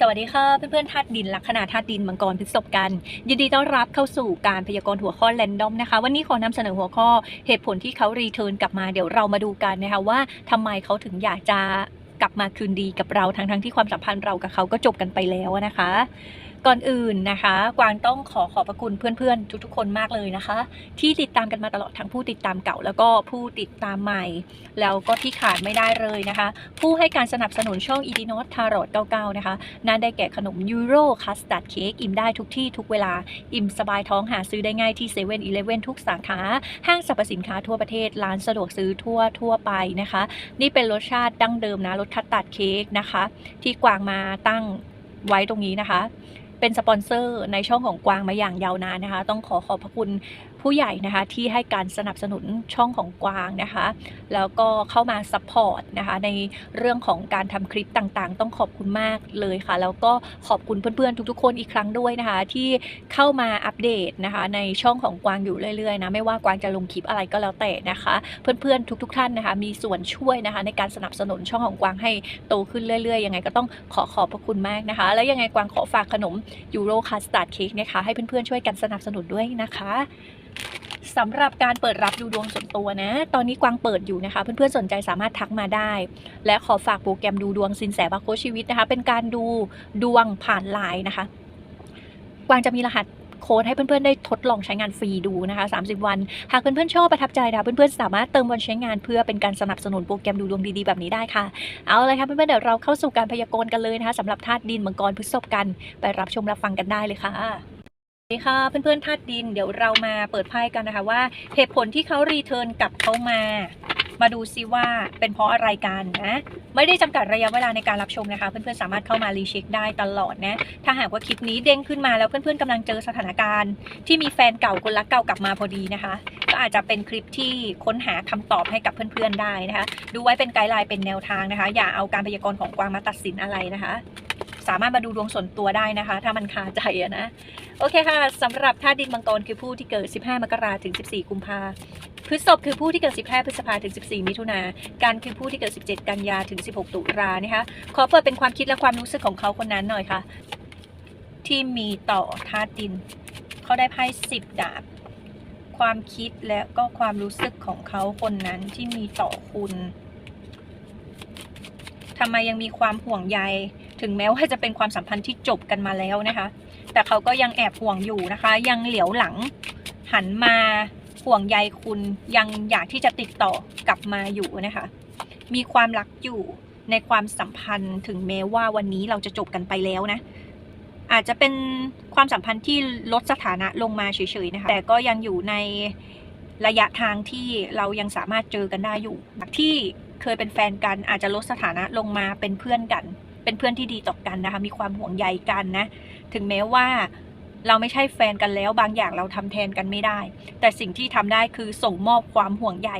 สวัสดีค่ะเพื่อนๆธาตุดินลัคนาธาตุดินมังกรพฤษภกัน ยินดีต้อนรับเข้าสู่การพยากรณ์หัวข้อแรนดอมนะคะ วันนี้ขอนำเสนอหัวข้อเหตุผลที่เขารีเทิร์นกลับมาเดี๋ยวเรามาดูกันนะคะว่าทำไมเขาถึงอยากจะกลับมาคืนดีกับเราทั้งๆที่ความสัมพันธ์เรากับเขาก็จบกันไปแล้วนะคะ ก่อนอื่นนะคะ กวางต้องขอขอบพระคุณเพื่อนๆ ทุกๆ คนมากเลยนะคะ ที่ติดตามกันมาตลอดทั้งผู้ติดตามเก่า แล้วก็ผู้ติดตามใหม่ แล้วก็ที่ขาดไม่ได้เลยนะคะ ผู้ให้การสนับสนุนช่อง e d i n o t t a r o t 99 นะคะ นั่นได้แก่ขนมยูโรคัสตัดเค้กอิ่มได้ทุกที่ทุกเวลาอิ่มสบายท้องหาซื้อได้ง่ายที่7 e เ e ่ e อทุกสาขาห้างสรรพสินค้าทั่วประเทศร้านสะดวกซื้อทั่วทั่วไปนะคะ นี่เป็นรสชาติดั้งเดิมนะรสคัสตัดเค้กนะคะ ที่กวางมาตั้งไว้ตรงนี้นะคะ เป็นสปอนเซอร์ในช่องของกวางมาอย่างยาวนานนะคะ ต้องขอขอบพระคุณ ผู้ใหญ่นะคะที่ให้การสนับสนุนช่องของกวางนะคะ แล้วก็เข้ามาซัพพอร์ตนะคะในเรื่องของการทำคลิปต่างๆ ต้องขอบคุณมากเลยค่ะ แล้วก็ขอบคุณเพื่อนๆ ทุกๆ คนอีกครั้งด้วยนะคะ ที่เข้ามาอัปเดตนะคะ ในช่องของกวางอยู่เรื่อยๆนะไม่ว่ากวางจะลงคลิปอะไรก็แล้วแต่นะคะ เพื่อนๆทุก ๆ ท่านนะคะ มีส่วนช่วยนะคะ ในการสนับสนุนช่องของกวางให้โตขึ้นเรื่อยๆยังไงก็ต้องขอขอบพระคุณมากนะคะ แล้วยังไงกวางขอฝากขนมยูโรคัสตาร์ดเค้กนะคะให้เพื่อนๆช่วยกันสนับสนุนด้วยนะคะ สำหรับการเปิดรับดูดวงส่วนตัวนะ ตอนนี้กวางเปิดอยู่นะคะ เพื่อนๆสนใจสามารถทักมาได้ และขอฝากโปรแกรมดูดวงสินแสบาโคชีวิตนะคะ เป็นการดูดวงผ่านไลน์นะคะ กวางจะมีรหัสโค้ดให้เพื่อนๆได้ทดลองใช้งานฟรีดูนะคะ 30 วัน หากเพื่อนๆชอบประทับใจนะคะเพื่อนๆสามารถเติมวันใช้งานเพื่อเป็นการสนับสนุนโปรแกรมดูดวงดีๆแบบนี้ได้ค่ะ เอาเลยค่ะเพื่อนๆเดี๋ยวเราเข้าสู่การพยากรณ์กันเลยนะคะสำหรับธาตุดินมังกรพฤษภกัน ไปรับชมรับฟังกันได้เลยค่ะ สวัสดีค่ะเพื่อนๆธาตุดินเดี๋ยวเรามาเปิดไพ่กันนะคะว่าเหตุผลที่เขารีเทิร์นกลับเข้ามา มาดูซิว่าเป็นเพราะอะไรกันนะ ไม่ได้จำกัดระยะเวลาในการรับชมนะคะ เพื่อนๆสามารถเข้ามารีเช็คได้ตลอดนะถ้าหากว่าคลิปนี้เด้งขึ้นมาแล้วเพื่อนๆกำลังเจอสถานการณ์ ที่มีแฟนเก่าคนรักเก่ากลับมาพอดีนะคะ ก็อาจจะเป็นคลิปที่ค้นหาคำตอบให้กับเพื่อนๆได้นะคะ ดูไว้เป็นไกด์ไลน์เป็นแนวทางนะคะ อย่าเอาการพยากรณ์ของกวางมาตัดสินอะไรนะคะ สามารถมาดูดวงส่วนตัวได้นะคะ ถ้ามันคาใจอะนะ โอเคค่ะสำหรับธาตุดินมังกรคือผู้ที่เกิด 15 มกราถึง 14 กุมภาพฤษภคือผู้ที่เกิด 15 พฤษภาถึง 14 มิถุนาการคือผู้ที่เกิด 17 กันยาถึง 16 ตุลานะคะ ขอเปิดเป็นความคิดและความรู้สึกของเขาคนนั้นหน่อยค่ะ ที่มีต่อธาตุดิน เขาได้ไพ่สิบดาบ ความคิดและก็ความรู้สึกของเขาคนนั้นที่มีต่อคุณทำไมยังมีความห่วงใย ถึงแม้ว่าจะเป็นความสัมพันธ์ที่จบกันมาแล้วนะคะ แต่เขาก็ยังแอบห่วงอยู่นะคะ ยังเหลียวหลังหันมาห่วงใยคุณยังอยากที่จะติดต่อกลับมาอยู่นะคะ มีความรักอยู่ในความสัมพันธ์ถึงแม้ว่าวันนี้เราจะจบกันไปแล้วนะ อาจจะเป็นความสัมพันธ์ที่ลดสถานะลงมาเฉยๆนะคะ แต่ก็ยังอยู่ในระยะทางที่เรายังสามารถเจอกันได้อยู่ ที่เคยเป็นแฟนกันอาจจะลดสถานะลงมาเป็นเพื่อนกัน เป็นเพื่อนที่ดีต่อกันนะคะ มีความห่วงใยกันนะ ถึงแม้ว่าเราไม่ใช่แฟนกันแล้ว บางอย่างเราทำแทนกันไม่ได้ แต่สิ่งที่ทำได้คือส่งมอบความห่วงใย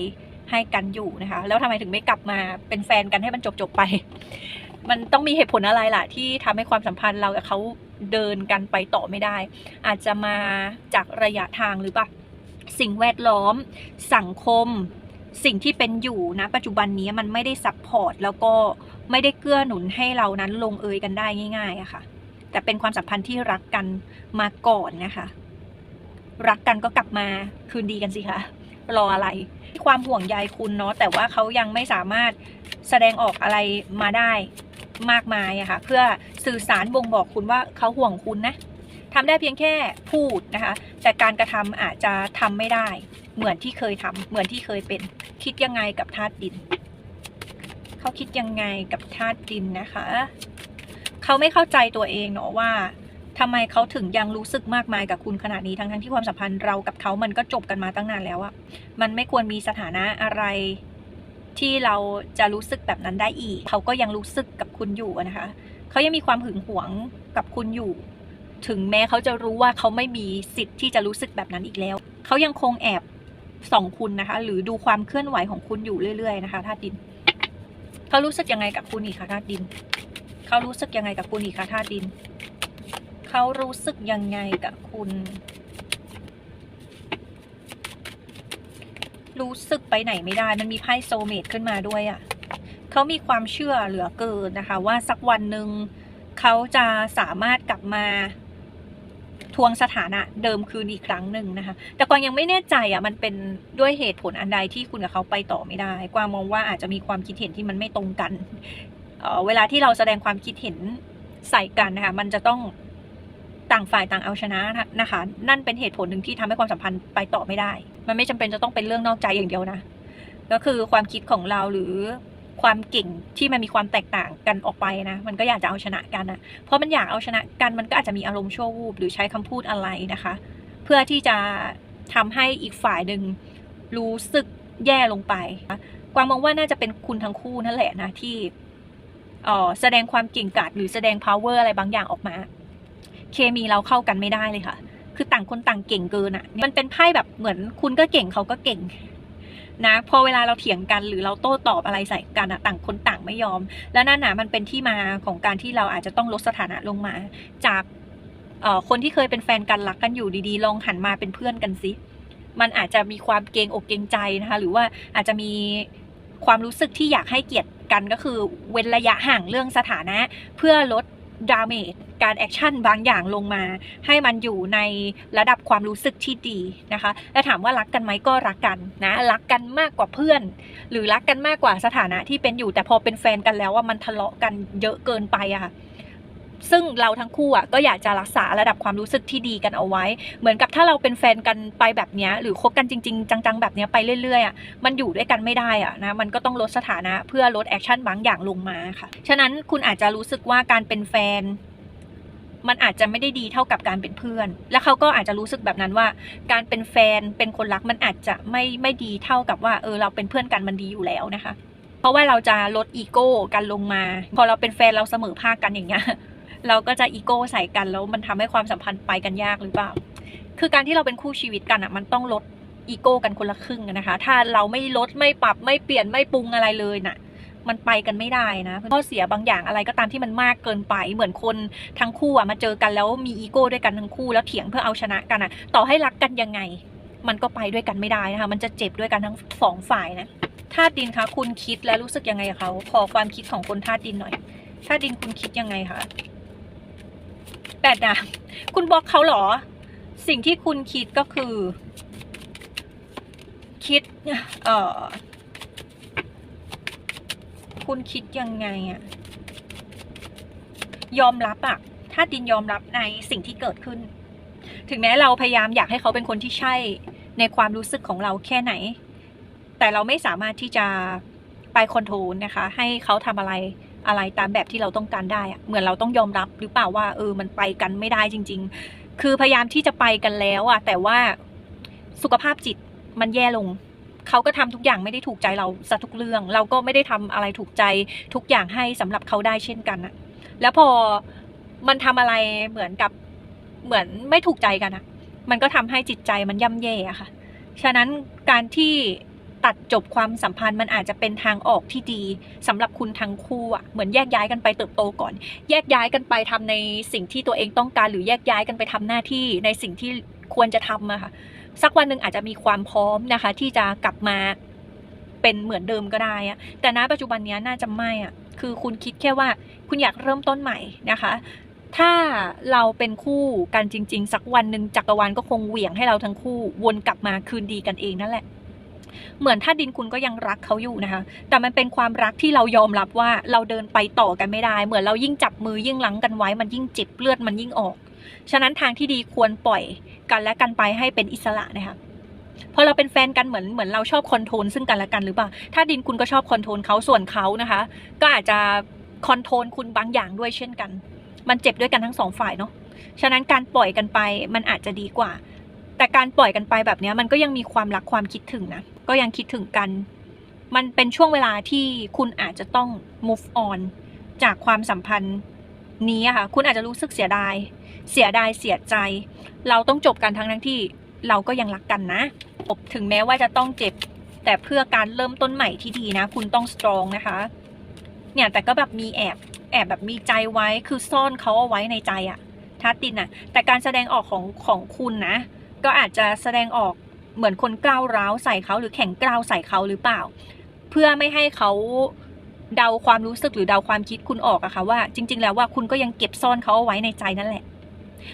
ให้กันอยู่นะคะ แล้วทำไมถึงไม่กลับมาเป็นแฟนกันให้มันจบๆไป มันต้องมีเหตุผลอะไรล่ะ ที่ทำให้ความสัมพันธ์เรากับเขาเดินกันไปต่อไม่ได้ อาจจะมาจากระยะทางหรือเปล่าสิ่งแวดล้อม สังคม สิ่งที่เป็นอยู่นะปัจจุบันนี้มันไม่ได้ซัพพอร์ตแล้วก็ ไม่ได้เกื้อหนุนให้เรานั้นลงเอยกันได้ง่ายๆอะค่ะ แต่เป็นความสัมพันธ์ที่รักกันมาก่อนนะคะ รักกันก็กลับมาคืนดีกันสิคะรออะไร ความห่วงใยคุณเนาะแต่ว่าเขายังไม่สามารถแสดงออกอะไรมาได้มากมายอะค่ะ เพื่อสื่อสารบ่งบอกคุณว่าเขาห่วงคุณนะทำได้เพียงแค่พูดนะคะ แต่การกระทำอาจจะทำไม่ได้ เหมือนที่เคยทำเหมือนที่เคยเป็นคิดยังไงกับธาตุดิน เขาคิดยังไงกับธาตุดินนะคะ เขาไม่เข้าใจตัวเองเนาะว่าทำไมเขาถึงยังรู้สึกมากมายกับคุณขนาดนี้ทั้งทั้งๆที่ความสัมพันธ์เรากับเขามันก็จบกันมาตั้งนานแล้วอะมันไม่ควรมีสถานะอะไรที่เราจะรู้สึกแบบนั้นได้อีก เขาก็ยังรู้สึกกับคุณอยู่นะคะเขายังมีความหึงหวงกับคุณอยู่ ถึงแม้เขาจะรู้ว่าเขาไม่มีสิทธิ์ที่จะรู้สึกแบบนั้นอีกแล้ว เขายังคงแอบส่องคุณนะคะ หรือดูความเคลื่อนไหวของคุณอยู่เรื่อย ๆ นะคะธาตุดิน เขารู้สึกยังไงกับคุณอีกคะธาตุดิน เขารู้สึกยังไงกับคุณอีกคะธาตุดิน เขารู้สึกยังไงกับคุณ รู้สึกไปไหนไม่ได้ มันมีไพ่โซเมตขึ้นมาด้วยอะ่ะเขามีความเชื่อเหลือเกินนะคะ ว่าสักวันหนึ่งเขาจะสามารถกลับมา ทวงสถานะเดิมคืนอีกครั้งหนึ่งนะคะ แต่กวางยังไม่แน่ใจอะมันเป็นด้วยเหตุผลอันใดที่คุณกับเขาไปต่อไม่ได้ กวางมองว่าอาจจะมีความคิดเห็นที่มันไม่ตรงกันเออเวลาที่เราแสดงความคิดเห็นใส่กันนะคะมันจะต้องต่างฝ่ายต่างเอาชนะนะคะ นั่นเป็นเหตุผลหนึ่งที่ทำให้ความสัมพันธ์ไปต่อไม่ได้ มันไม่จำเป็นจะต้องเป็นเรื่องนอกใจอย่างเดียวนะ ก็คือความคิดของเราหรือ ความเก่งที่มันมีความแตกต่างกันออกไปนะ มันก็อยากจะเอาชนะกันนะเพราะมันอยากเอาชนะกันมันก็อาจจะมีอารมณ์ชั่ววูบหรือใช้คำพูดอะไรนะคะ เพื่อที่จะทำให้อีกฝ่ายหนึ่งรู้สึกแย่ลงไปกวางมองว่าน่าจะเป็นคุณทั้งคู่นั่นแหละนะที่อ่อแสดงความเก่งกาจหรือแสดง power อะไรบางอย่างออกมา เคมีเราเข้ากันไม่ได้เลยค่ะ คือต่างคนต่างเก่งเกินอะ่ะ มันเป็นไพ่แบบเหมือนคุณก็เก่งเขาก็เก่ง นะพอเวลาเราเถียงกันหรือเราโต้ตอบอะไรใส่กันอะต่างคนต่างไม่ยอม แล้วนั่นนะมันเป็นที่มาของการที่เราอาจจะต้องลดสถานะลงมา จากคนที่เคยเป็นแฟนกันรักกันอยู่ดีๆ ลองหันมาเป็นเพื่อนกันสิมันอาจจะมีความเกรงอกเกรงใจนะคะหรือว่าอาจจะมีความรู้สึกที่อยากให้เกียรติกันก็คือเว้นระยะห่างเรื่องสถานะ เพื่อลด ดาเมจการแอคชั่นบางอย่างลงมา ให้มันอยู่ในระดับความรู้สึกที่ดีนะคะ และถามว่ารักกันไหมก็รักกันนะ รักกันมากกว่าเพื่อน หรือรักกันมากกว่าสถานะที่เป็นอยู่แต่พอเป็นแฟนกันแล้วว่ามันทะเลาะกันเยอะเกินไปอะค่ะ ซึ่งเราทั้งคู่อะก็อยากจะรักษาระดับความรู้สึกที่ดีกันเอาไว้ เหมือนกับถ้าเราเป็นแฟนกันไปแบบนี้หรือคบกันจริง ๆ จังๆ แบบนี้ไปเรื่อยๆอะมันอยู่ด้วยกันไม่ได้อะนะมันก็ต้องลดสถานะเพื่อลดแอคชั่นบางอย่างลงมาค่ะ ฉะนั้นคุณอาจจะรู้สึกว่าการเป็นแฟนมันอาจจะไม่ได้ดีเท่ากับการเป็นเพื่อน และเขาก็อาจจะรู้สึกแบบนั้นว่า การเป็นแฟนเป็นคนรักมันอาจจะไม่ไม่ดีเท่ากับว่าเออเราเป็นเพื่อนกันมันดีอยู่แล้วนะคะ เพราะว่าเราจะลดอีโก้กันลงมา พอเราเป็นแฟนเราเสมอภาคกันอย่างเงี้ย เราก็จะอีโก้ใส่กันแล้วมันทำให้ความสัมพันธ์ไปกันยากหรือเปล่า คือการที่เราเป็นคู่ชีวิตกันอะมันต้องลดอีโก้กันคนละครึ่งนะคะ ถ้าเราไม่ลดไม่ปรับไม่เปลี่ยนไม่ปรุงอะไรเลยน่ะ มันไปกันไม่ได้นะข้อเสียบางอย่างอะไรก็ตามที่มันมากเกินไป เหมือนคนทั้งคู่อะมาเจอกันแล้วมีอีโก้ด้วยกันทั้งคู่แล้วเถียงเพื่อเอาชนะกันอะ ต่อให้รักกันยังไง มันก็ไปด้วยกันไม่ได้นะคะ มันจะเจ็บด้วยกันทั้งสองฝ่ายนะธาตุดินคะคุณคิดและรู้สึกยังไงกับเขาขอความคิดของคนธาตุดินหน่อยธาตุดินคุณคิดยังไงคะ แปดดาบคุณบล็อกเขาหรอ สิ่งที่คุณคิดก็คือ คิด เอ่อ คุณคิดยังไงอะยอมรับอะถ้าดินยอมรับในสิ่งที่เกิดขึ้น ถึงแม้เราพยายามอยากให้เขาเป็นคนที่ใช่ในความรู้สึกของเราแค่ไหน แต่เราไม่สามารถที่จะไปคอนโทรลนะคะ ให้เขาทำอะไร อะไรตามแบบที่เราต้องการได้อะเหมือนเราต้องยอมรับหรือเปล่าว่าเออมันไปกันไม่ได้จริง ๆ คือพยายามที่จะไปกันแล้วอะแต่ว่าสุขภาพจิตมันแย่ลงเขาก็ทำทุกอย่างไม่ได้ถูกใจเราซะทุกเรื่อง เราก็ไม่ได้ทำอะไรถูกใจทุกอย่างให้สำหรับเขาได้เช่นกันอะแล้วพอมันทำอะไรเหมือนกับเหมือนไม่ถูกใจกันอะมันก็ทำให้จิตใจมันย่ำแย่อะค่ะ ฉะนั้นการที่ ตัดจบความสัมพันธ์มันอาจจะเป็นทางออกที่ดีสำหรับคุณทั้งคู่อะเหมือนแยกย้ายกันไปเติบโตก่อน แยกย้ายกันไปทำในสิ่งที่ตัวเองต้องการ หรือแยกย้ายกันไปทำหน้าที่ในสิ่งที่ควรจะทำอะค่ะสักวันหนึ่งอาจจะมีความพร้อมนะคะ ที่จะกลับมาเป็นเหมือนเดิมก็ได้อะแต่ณปัจจุบันนี้น่าจะไม่อะคือคุณคิดแค่ว่าคุณอยากเริ่มต้นใหม่นะคะ ถ้าเราเป็นคู่กันจริง ๆ สักวันหนึ่งจักรวาลก็คงเหวี่ยงให้เราทั้งคู่วนกลับมาคืนดีกันเองนั่นแหละ เหมือนถ้าดินคุณก็ยังรักเขาอยู่นะคะ แต่มันเป็นความรักที่เรายอมรับว่าเราเดินไปต่อกันไม่ได้ เหมือนเรายิ่งจับมือยิ่งลังกันไว้ มันยิ่งเจ็บเลือดมันยิ่งออก ฉะนั้นทางที่ดีควรปล่อยกันและกันไปให้เป็นอิสระนะคะพอเราเป็นแฟนกันเหมือนเหมือนเราชอบคอนโทรลซึ่งกันและกันหรือเปล่า ถ้าดินคุณก็ชอบคอนโทรลเขาส่วนเขานะคะ ก็อาจจะคอนโทรลคุณบางอย่างด้วยเช่นกัน มันเจ็บด้วยกันทั้งสองฝ่ายเนาะ ฉะนั้นการปล่อยกันไปมันอาจจะดีกว่า แต่การปล่อยกันไปแบบนี้มันก็ยังมีความรักความคิดถึงนะ ก็ยังคิดถึงกัน มันเป็นช่วงเวลาที่คุณอาจจะต้อง move on จากความสัมพันธ์นี้ค่ะ คุณอาจจะรู้สึกเสียดาย เสียดายเสียใจ เราต้องจบกันทั้งทั้งที่เราก็ยังรักกันนะถึงแม้ว่าจะต้องเจ็บ แต่เพื่อการเริ่มต้นใหม่ที่ดีนะ คุณต้อง strong นะคะ เนี่ยแต่ก็แบบมีแอบแอบแบบมีใจไว้คือซ่อนเขาเอาไว้ในใจอะทัดตินอะแต่การแสดงออกของของคุณนะ ก็อาจจะแสดงออก เหมือนคนกล้าวร้าวใส่เขาหรือแข่งกล้าวใส่เขาหรือเปล่า เพื่อไม่ให้เขาเดาความรู้สึกหรือเดาความคิดคุณออกอะค่ะว่า จริง ๆ แล้วว่าคุณก็ยังเก็บซ่อนเขาเอาไว้ในใจนั่นแหละ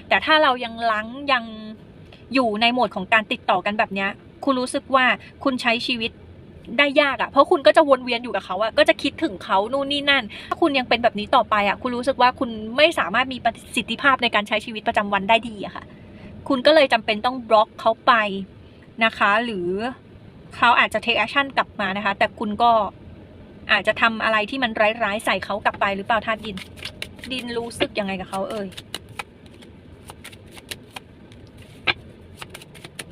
แต่ถ้าเรายังลังยังอยู่ในโหมดของการติดต่อกันแบบนี้คุณรู้สึกว่าคุณใช้ชีวิตได้ยากอะเพราะคุณก็จะวนเวียนอยู่กับเขาอะก็จะคิดถึงเขานู่นนี่นั่น ถ้าคุณยังเป็นแบบนี้ต่อไปอะคุณรู้สึกว่าคุณไม่สามารถมีประสิทธิภาพในการใช้ชีวิตประจำวันได้ดีอะค่ะ คุณก็เลยจำเป็นต้องบล็อกเขาไป นะคะ หรือเขาอาจจะ take action กลับมานะคะ แต่คุณก็อาจจะทำอะไรที่มันร้ายๆใส่เขากลับไปหรือเปล่าธาตุดิน ดินรู้สึกยังไงกับเขาเอ่ย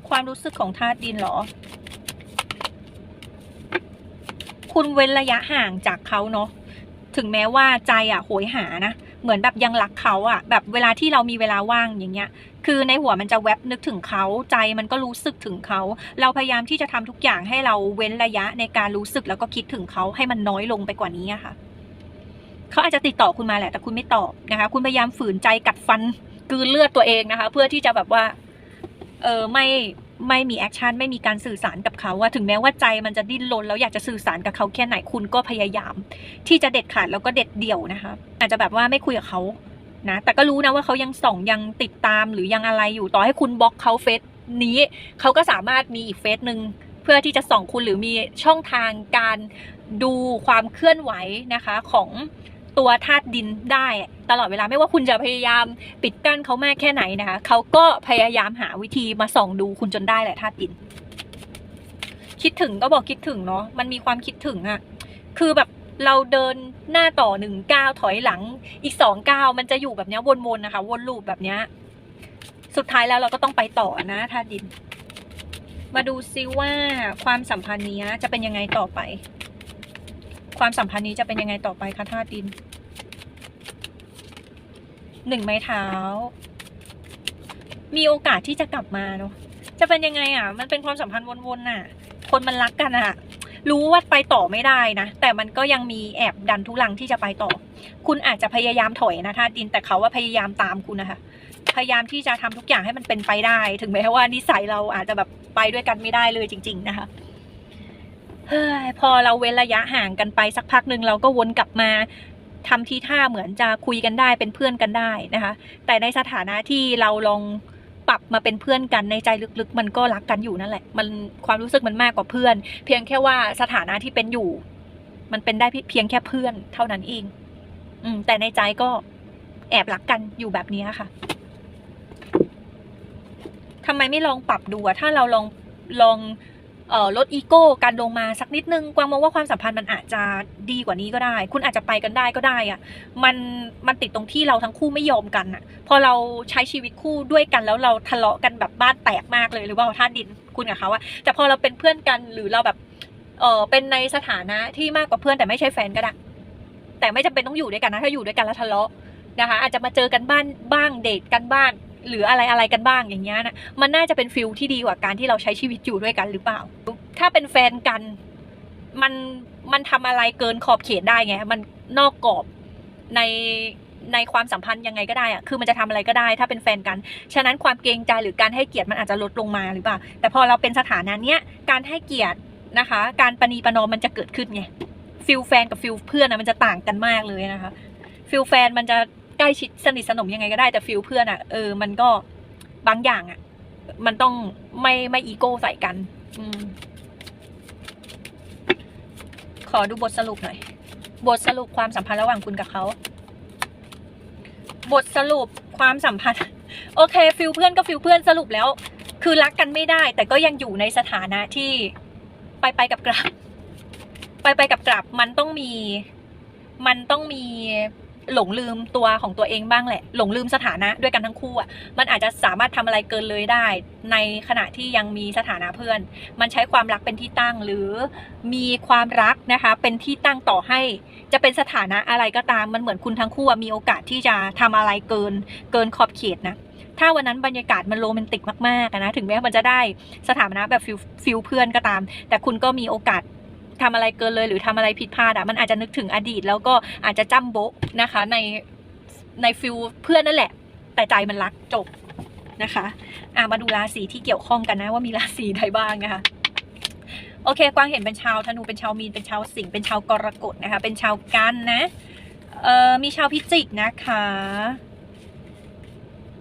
ความรู้สึกของธาตุดินเหรอ คุณเว้นระยะห่างจากเขาเนาะ ถึงแม้ว่าใจอะโหยหานะ เหมือนแบบยังรักเขาอะแบบเวลาที่เรามีเวลาว่างอย่างเงี้ย คือในหัวมันจะแวบนึกถึงเขาใจมันก็รู้สึกถึงเขา เราพยายามที่จะทำทุกอย่างให้เราเว้นระยะในการรู้สึกแล้วก็คิดถึงเขาให้มันน้อยลงไปกว่านี้ค่ะเขาอาจจะติดต่อคุณมาแหละแต่คุณไม่ตอบนะคะ คุณพยายามฝืนใจกัดฟันกืนเลือดตัวเองนะคะ เพื่อที่จะแบบว่าเออไม่ไม่มีแอคชั่นไม่มีการสื่อสารกับเขาว่าถึงแม้ว่าใจมันจะดิ้นรนแล้วอยากจะสื่อสารกับเขาแค่ไหนคุณก็พยายาม ที่จะเด็ดขาดแล้วก็เด็ดเดี่ยวนะคะ อาจจะแบบว่าไม่คุยกับเขา นะแต่ก็รู้นะว่าเขายังส่องยังติดตามหรือยังอะไรอยู่ต่อให้คุณบล็อกเขาเฟซนี้เขาก็สามารถมีอีกเฟซหนึ่งเพื่อที่จะส่องคุณหรือมีช่องทางการดูความเคลื่อนไหวนะคะของตัวธาตุดินได้ตลอดเวลาไม่ว่าคุณจะพยายามปิดกั้นเขามากแค่ไหนนะคะเขาก็พยายามหาวิธีมาส่องดูคุณจนได้แหละธาตุดิน คิดถึงก็บอกคิดถึงเนาะมันมีความคิดถึงอะคือแบบ เราเดินหน้าต่อหนึ่งก้าวถอยหลังอีกสองก้าวมันจะอยู่แบบนี้วนๆนะคะ วนลูปแบบนี้สุดท้ายแล้วเราก็ต้องไปต่อนะธาดิน มาดูซิว่าความสัมพันธ์นี้จะเป็นยังไงต่อไป ความสัมพันธ์นี้จะเป็นยังไงต่อไปคะธาดินหนึ่งไม้เท้า มีโอกาสที่จะกลับมาเนาะจะเป็นยังไงอะ มันเป็นความสัมพันธ์วนๆน่ะ คนมันรักกันอะ รู้ว่าไปต่อไม่ได้นะ แต่มันก็ยังมีแอบดันทุลังที่จะไปต่อ คุณอาจจะพยายามถอยนะธาตุดินแต่เขาว่าพยายามตามคุณนะคะพยายามที่จะทำทุกอย่างให้มันเป็นไปได้ ถึงแม้ว่านิสัยเราอาจจะแบบไปด้วยกันไม่ได้เลยจริง ๆนะคะเฮ้ยพอเราเว้นระยะห่างกันไปสักพักหนึ่งเราก็วนกลับมาทำทีท่าเหมือนจะคุยกันได้เป็นเพื่อนกันได้นะคะ แต่ในสถานะที่เราลอง ปรับมาเป็นเพื่อนกันในใจลึกๆ มันก็รักกันอยู่นั่นแหละ มันความรู้สึกมันมากกว่าเพื่อน เพียงแค่ว่าสถานะที่เป็นอยู่ มันเป็นได้เพียงแค่เพื่อนเท่านั้นเอง อืม แต่ในใจก็แอบรักกันอยู่แบบนี้ค่ะทำไมไม่ลองปรับดูอะถ้าเราลองลอง ลดอีโก้กันลงมาสักนิดนึงกวางมองว่าความสัมพันธ์มันอาจจะดีกว่านี้ก็ได้ คุณอาจจะไปกันได้ก็ได้อะมันมันติดตรงที่เราทั้งคู่ไม่ยอมกันอะพอเราใช้ชีวิตคู่ด้วยกันแล้วเราทะเลาะกันแบบบ้านแตกมากเลยหรือว่าท่าดินคุณกับเขาอะแต่พอเราเป็นเพื่อนกันหรือเราแบบเออเป็นในสถานะที่มากกว่าเพื่อนแต่ไม่ใช่แฟนก็ได้แต่ไม่จำเป็นต้องอยู่ด้วยกันนะถ้าอยู่ด้วยกันแล้วทะเลาะนะคะ อาจจะมาเจอกันบ้านบ้างเดทกันบ้าง หรืออะไรอะไรกันบ้างอย่างเงี้ยนะมันน่าจะเป็นฟิลที่ดีกว่าการที่เราใช้ชีวิตอยู่ด้วยกันหรือเปล่า ถ้าเป็นแฟนกันมันมันทำอะไรเกินขอบเขตได้ไงมันนอกกรอบในในความสัมพันธ์ยังไงก็ได้อะคือมันจะทำอะไรก็ได้ ถ้าเป็นแฟนกัน ฉะนั้นความเกรงใจหรือการให้เกียรติมันอาจจะลดลงมาหรือเปล่า แต่พอเราเป็นสถานะเนี้ย การให้เกียรตินะคะ การประนีประนอมมันจะเกิดขึ้นไง ฟิลแฟนกับฟิลเพื่อนนะมันจะต่างกันมากเลยนะคะ ฟิลแฟนมันจะ ใกล้ชิดสนิทสนมยังไงก็ได้แต่ฟิลเพื่อนอะ่ะเออมันก็บางอย่างอะ่ะ มันต้องไม่ไม่อีโก้ใส่กัน อืมขอดูบทสรุปหน่อย บทสรุปความสัมพันธ์ระหว่างคุณกับเขา บทสรุปความสัมพันธ์ โอเค ฟิลเพื่อนก็ฟิลเพื่อนสรุปแล้ว คือรักกันไม่ได้ แต่ก็ยังอยู่ในสถานะที่ไปไปกับกลับ ไปไปกับกลับ มันต้องมี มันต้องมี หลงลืมตัวของตัวเองบ้างแหละ หลงลืมสถานะด้วยกันทั้งคู่อะมันอาจจะสามารถทำอะไรเกินเลยได้ ในขณะที่ยังมีสถานะเพื่อน มันใช้ความรักเป็นที่ตั้งหรือมีความรักนะคะ เป็นที่ตั้งต่อให้ จะเป็นสถานะอะไรก็ตามมันเหมือนคุณทั้งคู่มีโอกาสที่จะทำอะไรเกิน เกินขอบเขตนะถ้าวันนั้นบรรยากาศมันโรแมนติกมากๆนะถึงแม้มันจะได้สถานะแบบฟิลฟิลเพื่อนก็ตาม แต่คุณก็มีโอกาส ทำอะไรเกินเลยหรือทำอะไรผิดพลาดอะมันอาจจะนึกถึงอดีต แล้วก็อาจจะจำโบะนะคะในในฟิลเพื่อนนั่นแหละ แต่ใจมันรักจบนะคะอะมาดูราศีที่เกี่ยวข้องกันนะว่ามีราศีใดบ้างนะคะโอเคกวางเห็นเป็นชาวธนูเป็นชาวมีนเป็นชาวสิงห์เป็นชาวกรกฎนะคะ เป็นชาวกันนะเอ่อมีชาวพิจิกนะคะ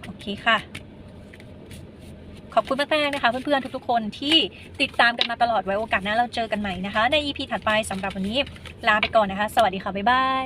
โอเคค่ะ ขอบคุณมากๆนะคะเพื่อนๆทุกๆคนที่ติดตามกันมาตลอดไว้โอกาสหน้าเราเจอกันใหม่นะคะ ใน EP ถัดไปสำหรับวันนี้ลาไปก่อนนะคะ สวัสดีค่ะ บ๊ายบาย